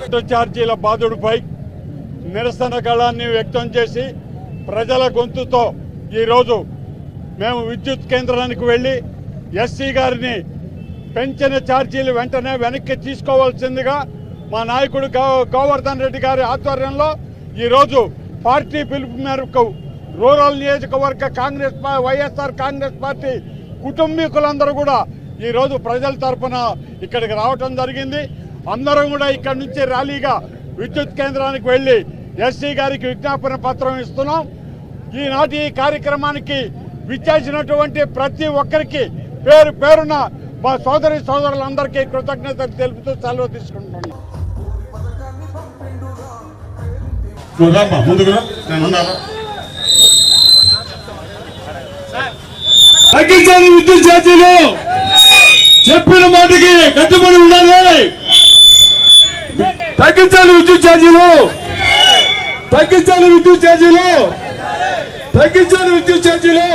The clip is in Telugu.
ఆటో ఛార్జీల బాధుడిపై నిరసన గళాన్ని వ్యక్తం చేసి ప్రజల గొంతుతో ఈరోజు మేము విద్యుత్ కేంద్రానికి వెళ్ళి ఎస్సీ గారిని పెంచిన ఛార్జీలు వెంటనే వెనక్కి తీసుకోవాల్సిందిగా మా నాయకుడు గో- గోవర్ధన్ రెడ్డి గారి ఆధ్వర్యంలో ఈరోజు పార్టీ పిలుపు మేరకు రూరల్ నియోజకవర్గ కాంగ్రెస్ వైఎస్ఆర్ కాంగ్రెస్ పార్టీ కుటుంబీకులందరూ కూడా ఈరోజు ప్రజల తరపున ఇక్కడికి రావటం జరిగింది. అందరం కూడా ఇక్కడ నుంచి ర్యాలీగా విద్యుత్ కేంద్రానికి వెళ్ళి ఎస్సీ గారికి విజ్ఞాపన పత్రం ఇస్తున్నాం. ఈనాటి ఈ కార్యక్రమానికి విచ్చేసినటువంటి ప్రతి ఒక్కరికి పేరు పేరున మా సోదరి సోదరులందరికీ కృతజ్ఞతలు తెలుపుతూ సెలవు తీసుకుంటున్నాను తగ్గించాలి విద్యుత్ ఛార్జీలు. చెప్పిన మాటకి కట్టుబడి తగ్గించాలి విద్యుత్ ఛార్జీలు. తగ్గించాలి విద్యుత్ ఛార్జీలు. తగ్గించాలి విద్యుత్ ఛార్జీలు.